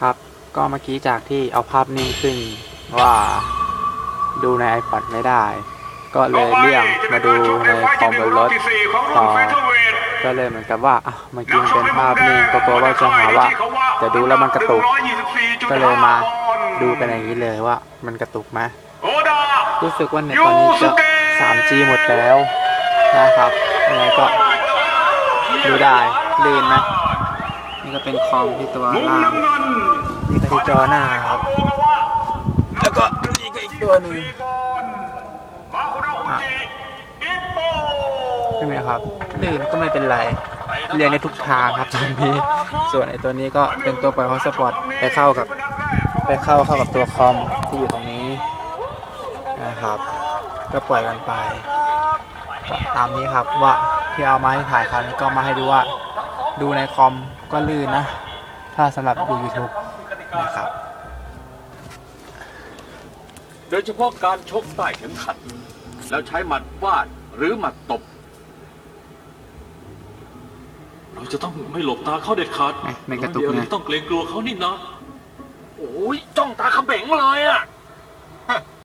ครับ ก็เมื่อกี้จากที่เอาภาพนิ่งขึ้นว่าดูใน iPod ไม่ได้ ก็เลยเลี่ยงมาดูในคอมบนรถต่อก็เลยเหมือนกับว่าอะมื่อกี้มันเป็นภาพนิ่งก็กลัวว่าจะหาว่าแต่ดูแล้วมันกระตุก ก็เลยมาดูกันอย่างนี้เลยว่า มันกระตุกไหมรู้สึกว่าเน็ตตอนนี้จะ 3G หมดแล้วนะครับยังไงก็ดูได้ลื่นไหม นี่ก็เป็นคอมที่ตัวล่างน้ำเงินนี่ก็ที่จอหน้าครับ แล้วก็นี่ก็อีกตัวหนึ่งใช่ไหมครับลื่นก็ไม่เป็นไร เรียนในทุกทางครับตอนนี้ ส่วนไอ้ตัวนี้ก็เป็นตัวปล่อยฮอสปอตไปเข้ากับ ไปเข้าเข้ากับตัวคอมที่อยู่ตรงนี้นะครับ ก็ปล่อยกันไป ตามนี้ครับว่าที่เอามาให้ถ่ายคราวนี้ก็มาให้ดูว่า ดูในคอมก็ลื่นนะ ถ้าสำหรับดู YouTube นะครับ โดยเฉพาะการชกใต้เข็มขัด แล้วใช้หมัดฟาดหรือหมัดตบ เราจะต้องไม่หลบตาเขาเด็ดขาดไม่ไม่กระตุกเดี๋ยวนะนี้ต้องเกรงกลัวเขานี่นะ โอ้ยจ้องตาเขม็งเลยอะ